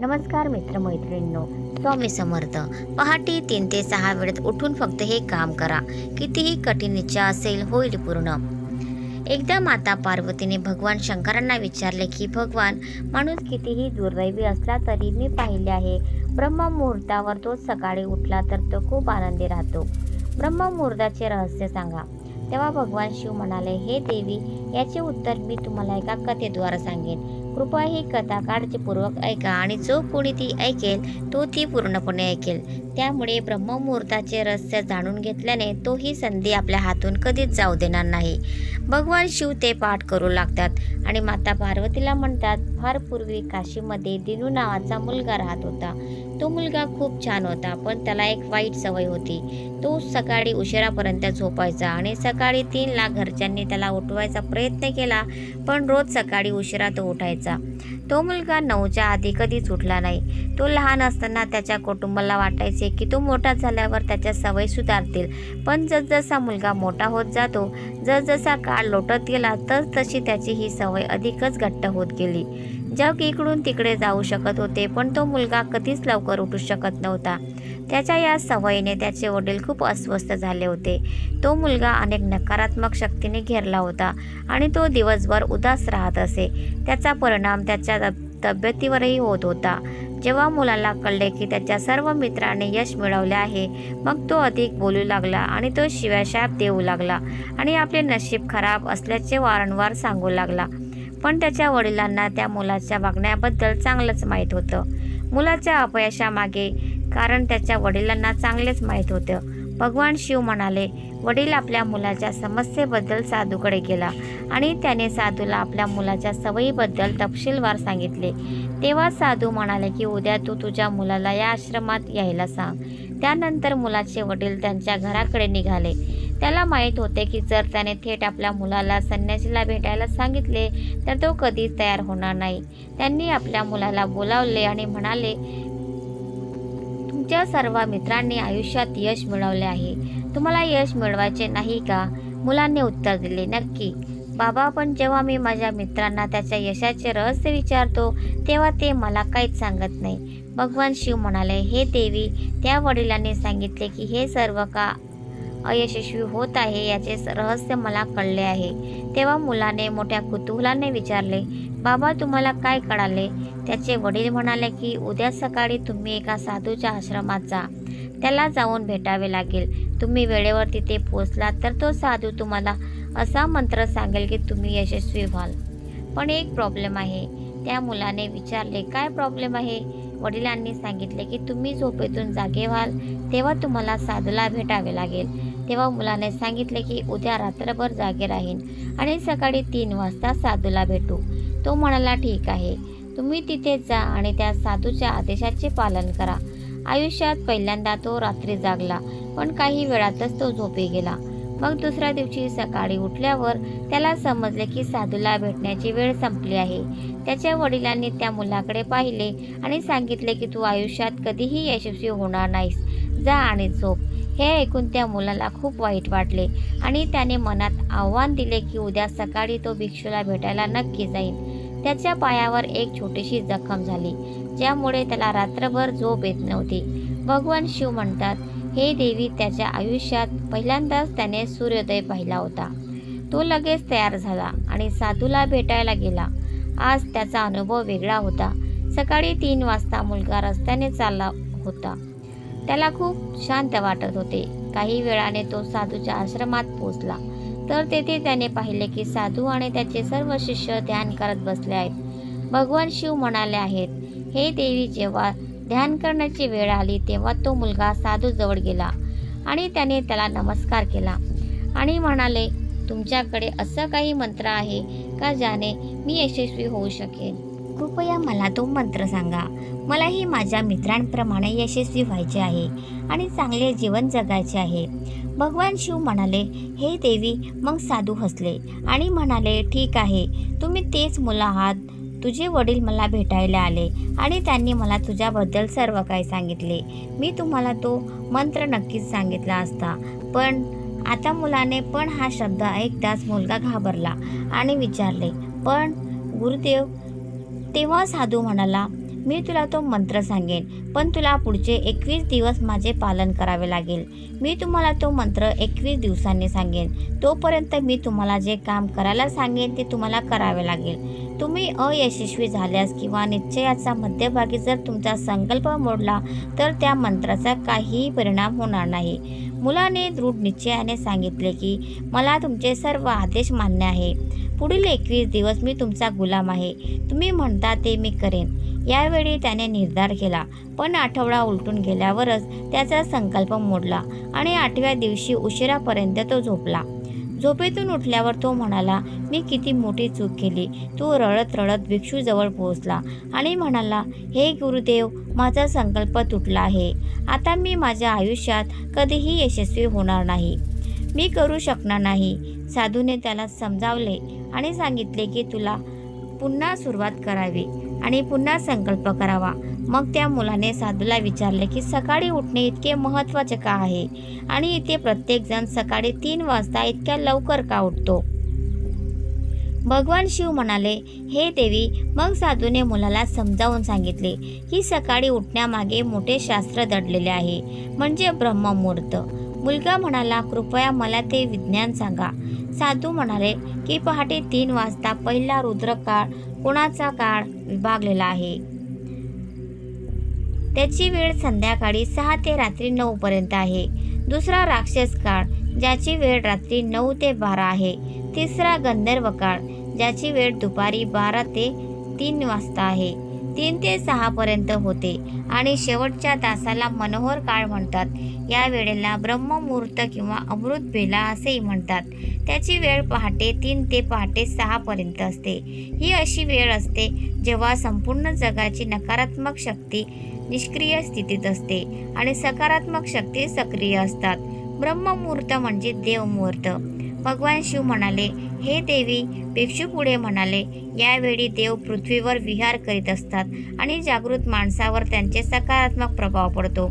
नमस्कार मित्रमैत्रिणींनो स्वामी समर्थ. पहाटे तीन ते सहा वेळेत उठून फक्त हे काम करा. कितीही कठीण इच्छा असेल होईल पूर्ण. एकदा माता पार्वतीने भगवान शंकरांना विचारले की भगवान माणूस कितीही दुर्दैवी असला तरी मी पाहिले आहे. ब्रह्ममुहूर्तावर तो सकाळी उठला तर तो खूप आनंदी राहतो. ब्रह्ममुहूर्ताचे रहस्य सांगा. तेव्हा भगवान शिव म्हणाले हे देवी याचे उत्तर मी तुम्हाला एका कथेद्वारे सांगेन. कृपा ही कथा काळजीपूर्वक ऐका आणि जो कोणी ती ऐकेल तो ती पूर्णपणे ऐकेल. त्यामुळे ब्रह्ममुहूर्ताचे रहस्य जाणून घेतल्याने तो ही संधी आपल्या हातून कधीच जाऊ देणार नाही. भगवान शिव ते पाठ करू लागतात आणि माता पार्वतीला म्हणतात फार पूर्वी काशीमध्ये दिनू नावाचा मुलगा राहत होता. तो मुलगा खूप छान होता पण त्याला एक वाईट सवय होती. तो सकाळी उशिरापर्यंत झोपायचा आणि सकाळी तीनला घरच्यांनी त्याला उठवायचा प्रयत्न केला पण रोज सकाळी उशिरा तो उठायचा. तो मुलगा नऊच्या आधी कधीच उठला नाही. तो लहान असताना त्याच्या कुटुंबाला वाटायचे की तो मोठा झाल्यावर त्याच्या सवय सुधारतील. पण जसजसा मुलगा मोठा होत जातो जसजसा काळ लोटत गेला तस तशी त्याची ही सवय अधिकच घट्ट होत गेली. जग इकडून तिकडे जाऊ शकत होते पण तो मुलगा कधीच लवकर उठू शकत नव्हता. त्याच्या या सवयीने त्याचे वडील खूप अस्वस्थ झाले होते. तो मुलगा अनेक नकारात्मक शक्तीने घेरला होता आणि तो दिवसभर उदास राहत असे. त्याचा परिणाम त्याच्या तब- तब्येतीवरही होत होता. जेव्हा मुलाला कळले की त्याच्या सर्व मित्राने यश मिळवले आहे मग तो अधिक बोलू लागला आणि तो शिव्याशाप देऊ लागला आणि आपले नशीब खराब असल्याचे वारंवार सांगू लागला. पण त्याच्या वडिलांना त्या मुलाच्या वागण्याबद्दल चांगलंच माहीत होतं. मुलाच्या अपयशामागे कारण त्याच्या वडिलांना चांगलेच माहीत होतं. भगवान शिव म्हणाले वडील आपल्या मुलाच्या समस्येबद्दल साधूकडे गेला आणि त्याने साधूला आपल्या मुलाच्या सवयीबद्दल तपशीलवार सांगितले. तेव्हा साधू म्हणाले की उद्या तू तुझ्या मुलाला या आश्रमात यायला सांग. त्यानंतर मुलाचे वडील त्यांच्या घराकडे निघाले. त्याला माहीत होते की जर त्याने थेट आपल्या मुलाला संन्यासीला भेटायला सांगितले तर तो कधीच तयार होणार नाही. त्यांनी आपल्या मुलाला बोलावले आणि म्हणाले तुमच्या सर्व मित्रांनी आयुष्यात यश मिळवले आहे. तुम्हाला यश मिळवायचे नाही का? मुलांनी उत्तर दिले नक्की. बाबा पण जेव्हा मी माझ्या मित्रांना त्याच्या यशाचे रहस्य विचारतो तेव्हा ते मला काहीच सांगत नाही. भगवान शिव म्हणाले हे देवी त्या वडिलांनी सांगितले की हे सर्व का अयशस्वी होत आहे याचे रहस्य मला कळले आहे. तेव्हा मुलाने मोठ्या कुतूहलाने विचारले बाबा तुम्हाला काय कळाले? त्याचे वडील म्हणाले की उद्या सकाळी तुम्ही एका साधूच्या आश्रमात जा. त्याला जाऊन भेटावे लागेल. तुम्ही वेळेवर तिथे पोचलात तर तो साधू तुम्हाला असा मंत्र सांगेल की तुम्ही यशस्वी व्हाल. पण एक प्रॉब्लेम आहे. त्या मुलाने विचारले काय प्रॉब्लेम आहे? वडिलांनी सांगितले की तुम्ही झोपेतून जागे व्हाल. तेव्हा तुम्हाला साधूला भेटावे लागेल. तेव्हा मुलाने सांगितले की उद्या रात्रभर जागे राहीन आणि सकाळी तीन वाजता साधूला भेटू. तो म्हणाला ठीक आहे. तुम्ही तिथे जा आणि त्या साधूच्या आदेशाचे पालन करा. आयुष्यात पहिल्यांदा तो रात्री जागला पण काही वेळातच तो झोपी गेला. मग दुसऱ्या दिवशी सकाळी उठल्यावर त्याला समजले की साधूला भेटण्याची वेळ संपली आहे. त्याच्या वडिलांनी त्या मुलाकडे पाहिले आणि सांगितले की तू आयुष्यात कधीही यशस्वी होणार नाहीस. जा आणि झोप. हे ऐकून त्या मुलाला खूप वाईट वाटले आणि त्याने मनात आव्हान दिले की उद्या सकाळी तो भिक्षूला भेटायला नक्की जाईल. त्याच्या पायावर एक छोटीशी जखम झाली ज्यामुळे त्याला रात्रभर झोप येत नव्हती. भगवान शिव म्हणतात हे देवी त्याच्या आयुष्यात पहिल्यांदाच त्याने सूर्योदय पाहिला होता. तो लगेच तयार झाला आणि साधूला भेटायला गेला. आज त्याचा अनुभव वेगळा होता. सकाळी तीन वाजता मुलगा रस्त्याने चालला होता. त्याला खूप शांत वाटत होते. काही वेळाने तो साधूच्या आश्रमात पोचला तर तेथे त्याने पाहिले की साधू आणि त्याचे सर्व शिष्य ध्यान करत बसले आहेत. भगवान शिव म्हणाले आहेत हे देवी जेव्हा ध्यान करण्याची वेळ आली तेव्हा तो मुलगा साधू जवळ गेला आणि त्याने त्याला नमस्कार केला आणि म्हणाले तुमच्याकडे असं काही मंत्र आहे का ज्याने मी यशस्वी होऊ शकेन? कृपया मला तो मंत्र सांगा. मलाही माझ्या मित्रांप्रमाणे यशस्वी व्हायचे आहे आणि चांगले जीवन जगायचे आहे. भगवान शिव म्हणाले हे देवी मग साधू हसले आणि म्हणाले ठीक आहे तुम्ही तेच मुलं आहात. तुझे वडील मला भेटायला आले आणि त्यांनी मला तुझ्याबद्दल सर्व काही सांगितले. मी तुम्हाला तो मंत्र नक्कीच सांगितला असता. पण आता मुलाने पण हा शब्द ऐकताच मुलगा घाबरला आणि विचारले पण गुरुदेव तेव्हा साधू म्हणाला मी तुला तो मंत्र सांगेन पण तुला पुढचे एकवीस दिवस माझे पालन करावे लागेल. मी तुम्हाला तो मंत्र एकवीस दिवसांनी सांगेन. तोपर्यंत मी तुम्हाला जे काम करायला सांगेन ते तुम्हाला करावे लागेल. तुम्ही अयशस्वी झाल्यास किंवा निश्चयाचा मध्यभागी जर तुमचा संकल्प मोडला तर त्या मंत्राचा काहीही परिणाम होणार नाही. मुलाने दृढ निश्चयाने सांगितले की मला तुमचे सर्व आदेश मान्य आहे. पुढील एकवीस दिवस मी तुमचा गुलाम आहे. तुम्ही म्हणता ते मी करेन. यावेळी त्याने निर्धार केला. पण आठवडा उलटून गेल्यावरच त्याचा संकल्प मोडला आणि आठव्या दिवशी उशिरापर्यंत तो झोपला. झोपेतून उठल्यावर तो म्हणाला मी किती मोठी चूक केली. तो रडत रडत भिक्षूजवळ पोहोचला आणि म्हणाला हे गुरुदेव माझा संकल्प तुटला आहे. आता मी माझ्या आयुष्यात कधीही यशस्वी होणार नाही. मी करू शकणार नाही. साधूने त्याला समजावले आणि सांगितले की तुला पुन्हा सुरुवात करावी आणि पुन्हा संकल्प करावा. मग त्या मुलाने साधूला विचारले की सकाळी उठणे इतके महत्त्वाचे का आहे? आणि इथे प्रत्येकजण सकाळी तीन वाजता इतक्या लवकर का उठतो? भगवान शिव म्हणाले हे देवी मग साधूने मुलाला समजावून सांगितले की सकाळी उठण्यामागे मोठे शास्त्र दडलेले आहे म्हणजे ब्रह्ममुहूर्त. मुलगा म्हणाला कृपया मला ते विज्ञान सांगा. साधू म्हणाले की पहाटे तीन वाजता पहिला रुद्र काळ काळ विभागलेला आहे? त्याची वेळ संध्याकाळी सहा ते रात्री नऊ पर्यंत आहे. दुसरा राक्षस काळ ज्याची वेळ रात्री नऊ ते बारा आहे. तिसरा गंधर्व काळ ज्याची वेळ दुपारी बारा ते तीन वाजता आहे. तीन ते सहापर्यंत होते आणि शेवटच्या तासाला मनोहर काळ म्हणतात. या वेळेला ब्रह्ममुहूर्त किंवा अमृत बेला असेही म्हणतात. त्याची वेळ पहाटे तीन ते पहाटे सहापर्यंत असते. ही अशी वेळ असते जेव्हा संपूर्ण जगाची नकारात्मक शक्ती निष्क्रिय स्थितीत असते आणि सकारात्मक शक्ती सक्रिय असतात. ब्रह्ममुहूर्त म्हणजे देवमुहूर्त. भगवान शिव म्हणाले हे देवी भिक्षू पुढे म्हणाले यावेळी देव पृथ्वीवर विहार करीत असतात आणि जागृत माणसावर त्यांचे सकारात्मक प्रभाव पडतो.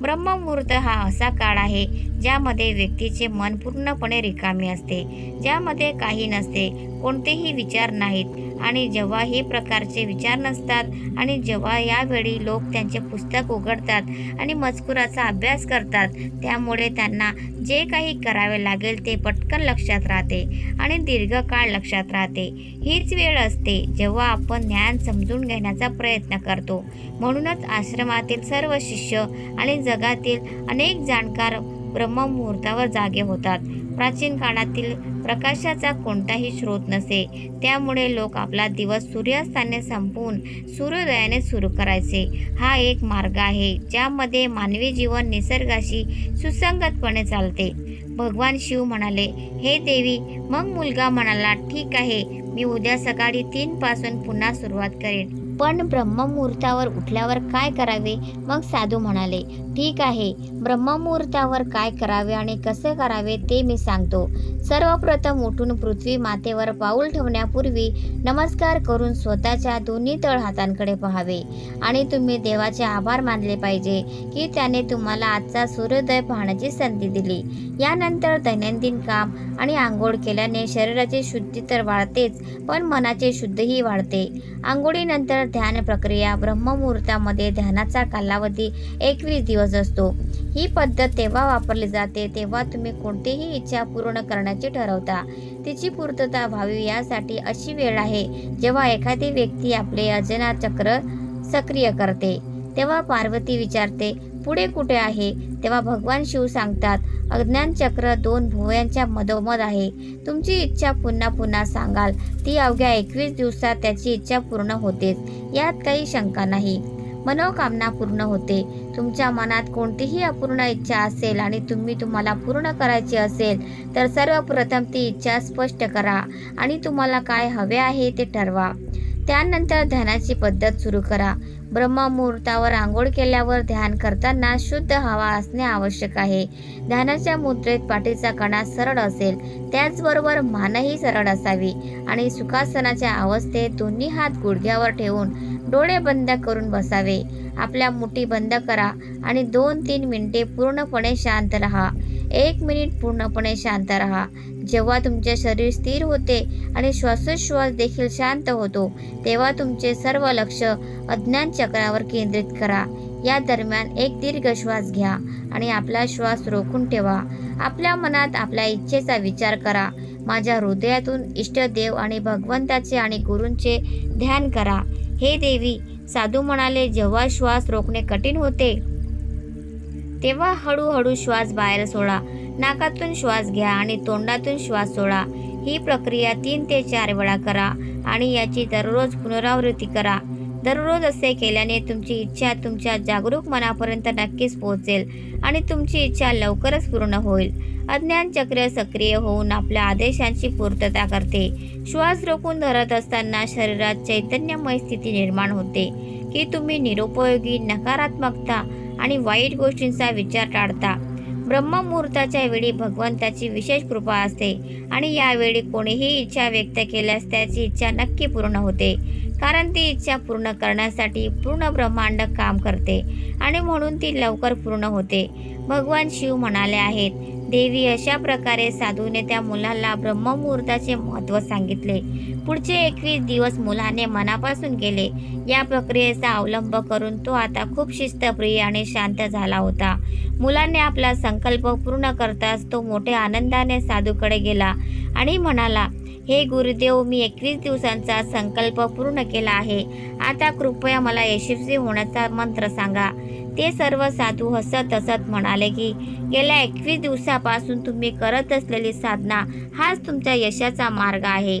ब्रह्ममुहूर्त हा असा काळ आहे ज्यामध्ये व्यक्तीचे मन पूर्णपणे रिकामे असते ज्यामध्ये काही नसते कोणतेही विचार नाहीत आणि जेव्हा हे प्रकारचे विचार नसतात आणि जेव्हा यावेळी लोक त्यांचे पुस्तक उघडतात आणि मजकुराचा अभ्यास करतात त्यामुळे त्यांना जे काही करावे लागेल ते पटकन लक्षात राहते आणि दीर्घकाळ लक्षात राहते. हीच वेळ असते जेव्हा आपण ज्ञान समजून घेण्याचा प्रयत्न करतो. म्हणूनच आश्रमातील सर्व शिष्य आणि जगातील अनेक जाणकार ब्रह्ममुहूर्तावर जागे होतात. प्राचीन काळातील प्रकाशाचा कोणताही स्रोत नसे. त्यामुळे लोक आपला दिवस सूर्यास्ताने संपवून सूर्योदयाने सुरू करायचे. हा एक मार्ग आहे ज्यामध्ये मानवी जीवन निसर्गाशी सुसंगतपणे चालते. भगवान शिव म्हणाले हे देवी मग मुलगा म्हणाला ठीक आहे मी उद्या सकाळी तीन पासून पुन्हा सुरुवात करेन. पण ब्रह्ममुहूर्तावर उठल्यावर काय करावे? मग साधू म्हणाले ठीक आहे. ब्रह्ममुहूर्तावर काय करावे आणि कसे करावे ते मी सांगतो. सर्वप्रथम उठून पृथ्वी मातेवर पाऊल ठेवण्यापूर्वी नमस्कार करून स्वतःच्या दोन्ही तळ हातांकडे पहावे. आणि तुम्ही देवाचे आभार मानले पाहिजे की त्याने तुम्हाला आजचा सूर्योदय पाहण्याची संधी दिली. यानंतर दैनंदिन काम आणि आंघोळ केल्याने शरीराची शुद्धी तर वाढतेच पण मनाची शुद्धीही वाढते. आंघोळीनंतर ध्यान प्रक्रिया ब्रह्ममुहूर्तामध्ये ध्यानाचा कालावधी एकवीस दिवस असतो. ही पद्धत तेव्हा वापरली जाते तेव्हा तुम्ही कोणतीही इच्छा पूर्ण करण्याची ठरवता. तिची पूर्तता व्हावी यासाठी अशी वेळ आहे जेव्हा एखादी व्यक्ती आपले अजना चक्र सक्रिय करते. तेव्हा पार्वती विचारते पुढे कुठे आहे? तेव्हा भगवान शिव सांगतात अज्ञान चक्र दोन भुवयांच्या मधोमध आहे. तुमची इच्छा पुन्हा पुन्हा सांगाल. ती अवघ्या एकवीस दिवसात त्याची इच्छा पूर्ण होतेच. यात काही शंका नाही. मनोकामना पूर्ण होते. तुमच्या मनात कोणतीही अपूर्ण इच्छा असेल आणि तुम्ही तुम्हाला पूर्ण करायची असेल तर सर्वप्रथम ती इच्छा स्पष्ट करा आणि तुम्हाला काय हवे आहे ते ठरवा. त्यानंतर ध्यानाची पद्धत सुरू करा. ब्रह्ममुहूर्तावर आंघोळ केल्यावर ध्यान करताना शुद्ध हवा असणे आवश्यक आहे. ध्यानाच्या मुद्रेत पाठीचा कणा सरळ असेल त्याचबरोबर मानही सरळ असावी. आणि सुखासनाच्या अवस्थेत दोन्ही हात गुडघ्यावर ठेवून डोळे बंद करून बसावे. आपल्या मुठी बंद करा आणि दोन तीन मिनिटे पूर्णपणे शांत राहा. एक मिनिट पूर्णपणे शांत राहा. जेव्हा तुमचे शरीर स्थिर होते आणि श्वासोश्वास देखील शांत होतो तेव्हा तुमचे सर्व लक्ष अज्ञान चक्रावर केंद्रित करा. या दरम्यान एक दीर्घ श्वास घ्या आणि आपला श्वास रोखून ठेवा. आपल्या मनात आपल्या इच्छेचा विचार करा. माझ्या हृदयातून इष्टदेव आणि भगवंताचे आणि गुरूंचे ध्यान करा. हे देवी साधू म्हणाले जेव्हा श्वास रोखणे कठीण होते तेव्हा हळूहळू श्वास बाहेर सोडा. नाकातून श्वास घ्या आणि तोंडातून श्वास सोडा. ही प्रक्रिया तीन ते चार वेळा करा आणि याची दररोज पुनरावृत्ती करा. दररोज असे केल्याने तुमची इच्छा तुमच्या जागरूक मनापर्यंत नक्कीच पोहोचेल आणि तुमची इच्छा लवकरच पूर्ण होईल. अज्ञान चक्र सक्रिय होऊन आपल्या आदेशांची पूर्तता करते. श्वास रोखून धरत असताना शरीरात चैतन्यमय स्थिती निर्माण होते की तुम्ही निरुपयोगी नकारात्मकता आणि वाईट गोष्टींचा विचार टाळता. ब्रह्ममुहूर्ताच्या वेळी भगवंताची विशेष कृपा असते आणि यावेळी कोणीही इच्छा व्यक्त केल्यास त्याची इच्छा नक्की पूर्ण होते. कारण ती इच्छा पूर्ण करण्यासाठी पूर्ण ब्रह्मांड काम करते आणि म्हणून ती लवकर पूर्ण होते. भगवान शिव म्हणाले आहेत देवी अशा प्रकारे साधूने त्या मुलाला ब्रह्ममुहूर्ताचे महत्त्व सांगितले. पुढचे एकवीस दिवस मुलाने मनापासून केले या प्रक्रियेचा अवलंब करून तो आता खूप शिस्तप्रिय आणि शांत झाला होता. मुलाने आपला संकल्प पूर्ण करताच तो मोठ्या आनंदाने साधूकडे गेला आणि म्हणाला हे गुरुदेव मी एकवीस दिवसांचा संकल्प पूर्ण केला आहे. आता कृपया मला यशस्वी होण्याचा मंत्र सांगा. ते सर्व साधू हसत हसत म्हणाले की गेल्या एकवीस दिवसापासून तुम्ही करत असलेली साधना हाच तुमच्या यशाचा मार्ग आहे.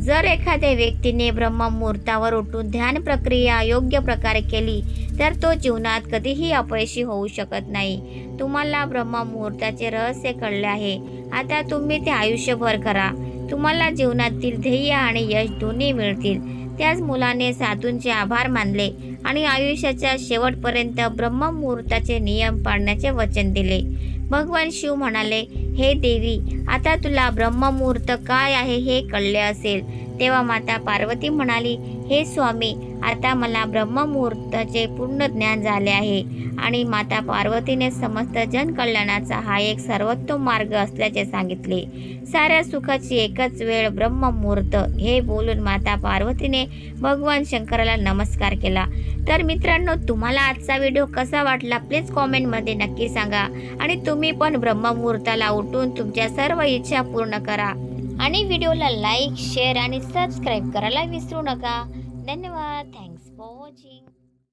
जर एखाद्या व्यक्तीने ब्रह्ममुहूर्तावर उठून ध्यान प्रक्रिया योग्य प्रकारे केली तर तो जीवनात कधीही अपयशी होऊ शकत नाही. तुम्हाला ब्रह्ममुहूर्ताचे रहस्य कळले आहे. आता तुम्ही ते आयुष्यभर करा. तुम्हाला जीवनातील ध्येय आणि यश दोन्ही मिळतील. त्याच मुलाने साधूंचे आभार मानले आणि आयुष्याच्या शेवटपर्यंत ब्रह्ममुहूर्ताचे नियम पाळण्याचे वचन दिले. भगवान शिव म्हणाले हे देवी आता तुला ब्रह्ममुहूर्त काय आहे हे कळले असेल. तेव्हा माता पार्वती म्हणाली हे स्वामी आता मला ब्रह्ममुहूर्ताचे पूर्ण ज्ञान झाले आहे आणि माता पार्वतीने समस्त जनकल्याणाचा हा एक सर्वोत्तम मार्ग असल्याचे सांगितले. साऱ्या सुखाची एकच वेळ ब्रह्ममुहूर्त. हे बोलून माता पार्वतीने भगवान शंकराला नमस्कार केला. तर मित्रांनो तुम्हाला आजचा व्हिडिओ कसा वाटला? प्लीज कॉमेंटमध्ये नक्की सांगा आणि तुम्ही पण ब्रह्ममुहूर्ताला उठून तुमच्या सर्व इच्छा पूर्ण करा. आणि व्हिडिओला लाईक शेअर आणि सबस्क्राईब करायला विसरू नका. धन्यवाद. Thanks for watching